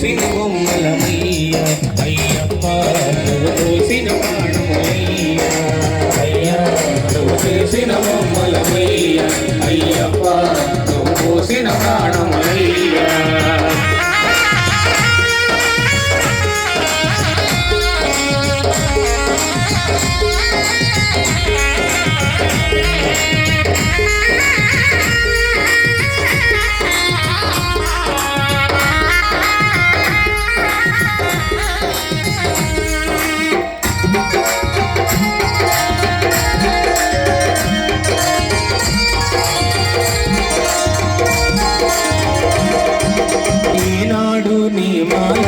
పోసిన బొమ్మలమయ్య అయ్యప్ప నువ్వు పోసిన బాణమయ్య అయ్యా నువ్వు అయ్యప్ప me, my.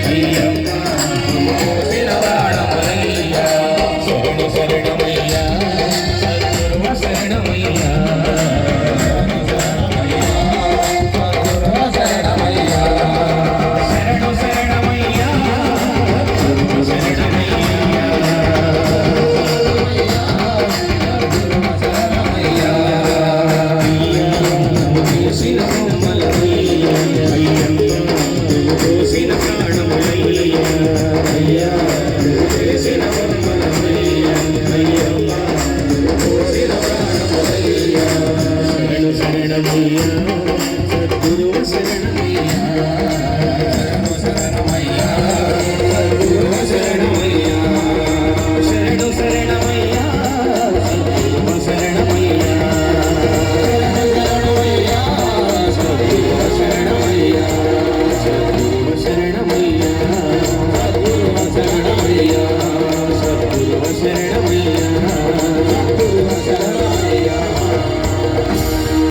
Yeah.